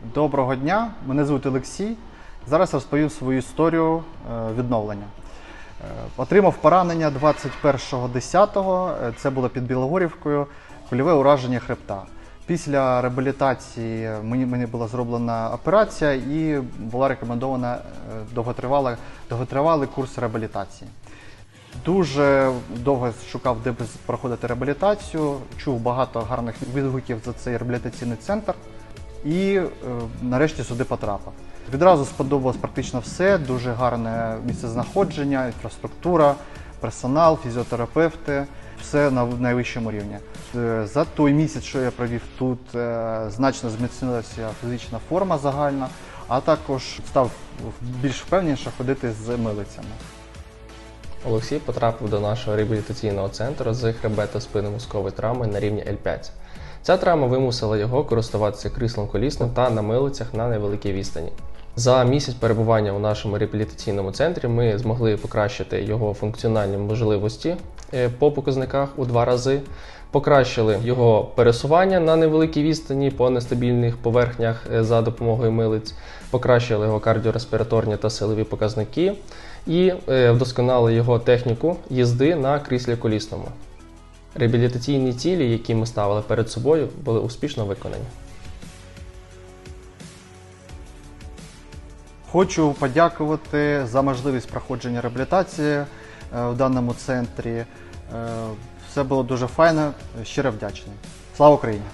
Доброго дня, мене звуть Олексій. Зараз розповім свою історію е, відновлення. Е, Отримав поранення 21.10. е, Це було під Білогорівкою, кульове ураження хребта. Після реабілітації мені, мені була зроблена операція і була рекомендована довготривала, довготривалий курс реабілітації. Дуже довго шукав, де проходити реабілітацію, чув багато гарних відгуків за цей реабілітаційний центр і е, нарешті сюди потрапив. Відразу сподобалось практично все, дуже гарне місцезнаходження, інфраструктура, персонал, фізіотерапевти, все на найвищому рівні. Е, За той місяць, що я провів тут, е, значно зміцнилася фізична форма загальна, а також став більш впевненіше ходити з милицями. Олексій потрапив до нашого реабілітаційного центру з хребето-спинномозкової травми на рівні L5. Ця травма вимусила його користуватися кріслом колісним та на милицях на невеликій відстані. За місяць перебування у нашому реабілітаційному центрі ми змогли покращити його функціональні можливості е, по показниках у два рази, покращили його пересування на невеликій відстані по нестабільних поверхнях е, за допомогою милиць, покращили його кардіореспіраторні та силові показники і е, вдосконалили його техніку їзди на кріслі колісному. Реабілітаційні цілі, які ми ставили перед собою, були успішно виконані. Хочу подякувати за можливість проходження реабілітації е, в даному центрі. Е, Все було дуже файно, щиро вдячний. Слава Україні!